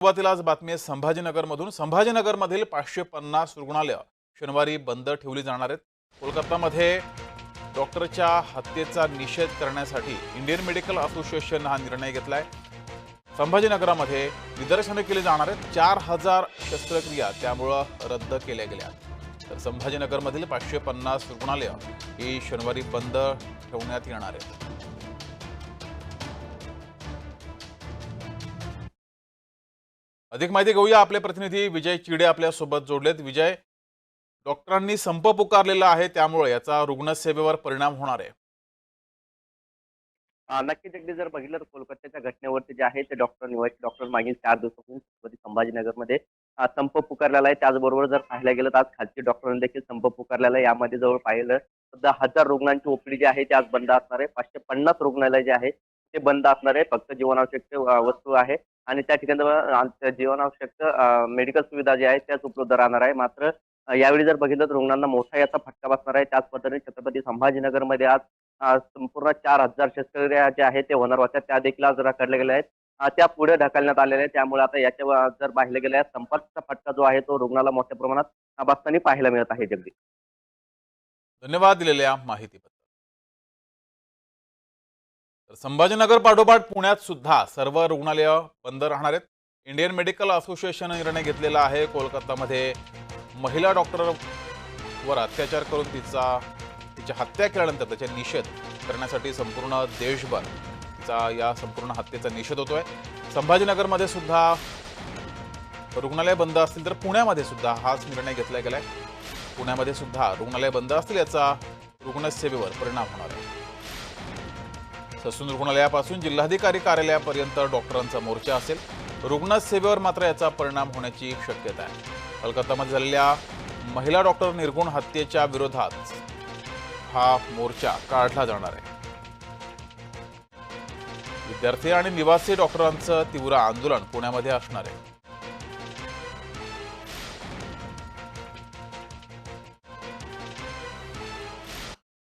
सुरुवातीलाच बातमी आहे संभाजीनगरमधून. संभाजीनगरमधील पाचशे पन्नास रुग्णालय शनिवारी बंद ठेवली जाणार आहेत. कोलकातामध्ये डॉक्टरच्या हत्येचा निषेध करण्यासाठी इंडियन मेडिकल असोसिएशन हा निर्णय घेतलाय. संभाजीनगरामध्ये निदर्शनं केली जाणार आहेत. चार हजार शस्त्रक्रिया त्यामुळं रद्द केल्या गेल्या. तर संभाजीनगरमधील पाचशे पन्नास रुग्णालय ही शनिवारी बंद ठेवण्यात येणार आहेत. अधिक माहिती घेऊया. आपले प्रतिनिधी विजय चिडे आपल्यासोबत जोडलेत. विजय डॉक्टरांनी संप पुकारलेला आहे. त्यामुळे याचा रुग्णसेवेवर परिणाम होणार आहे. नक्कीच अगदी जर बघितलं तर कोलकात्याच्या घटनेवरती जे आहे ते डॉक्टर निवासी डॉक्टर मागील चार दिवसापासून छत्रपती संभाजीनगरमध्ये संप पुकारलेला आहे. त्याचबरोबर जर पाहायला गेलं तर आज खाजगी डॉक्टरांनी देखील संप पुकारलेला आहे. यामध्ये जवळ पाहिलं तर हजार रुग्णांची ओपीडी जी आहे ती आज बंद असणार आहे. पाचशे पन्नास रुग्णालय जे आहे ते बंद असणार आहे. फक्त जीवनावश्यक वस्तू आहे. आणि त्या ठिकाणी जीवनावश्यक मेडिकल सुविधा ज्या आहेत त्याच उपलब्ध राहणार आहे. मात्र यावेळी जर बघितलं तर रुग्णांना मोठा याचा फटका बसणार आहे. त्याच पद्धतीने छत्रपती संभाजीनगरमध्ये आज संपूर्ण चार हजार शेतकऱ्या ज्या आहेत ते होणार होत्या. त्या देखील आज रखडल्या गेल्या आहेत. त्या पुढे ढकलण्यात आलेल्या आहेत. त्यामुळे आता याच्या जर पाहिलं गेलं संपर्कचा फटका जो आहे तो रुग्णाला मोठ्या प्रमाणात बसताना पाहायला मिळत आहे. जगदीश धन्यवाद दिलेल्या माहितीबद्दल. तर संभाजीनगर पाठोपाठ पुण्यात सुद्धा सर्व रुग्णालय बंद राहणार आहेत. इंडियन मेडिकल असोसिएशन निर्णय घेतलेला आहे. कोलकातामध्ये महिला डॉक्टरवर अत्याचार करून तिचा तिची हत्या केल्यानंतर त्याचा निषेध करण्यासाठी संपूर्ण देशभर तिचा या संपूर्ण हत्येचा निषेध होतोय. संभाजीनगरमध्ये सुद्धा रुग्णालय बंद असतील तर पुण्यामध्ये सुद्धा हाच निर्णय घेतला गेलाय. पुण्यामध्ये सुद्धा रुग्णालय बंद असतील याचा रुग्णसेवेवर परिणाम होणार. ससून रुग्णालयापासून जिल्हाधिकारी कार्यालयापर्यंत डॉक्टरांचा मोर्चा असेल. रुग्णसेवेवर मात्र याचा परिणाम होण्याची शक्यता आहे. कलकत्तामध्ये झालेल्या महिला डॉक्टर निर्गुण हत्येच्या विरोधात हा मोर्चा काढला जाणार आहे. विद्यार्थी आणि निवासी डॉक्टरांचं तीव्र आंदोलन पुण्यामध्ये असणार आहे.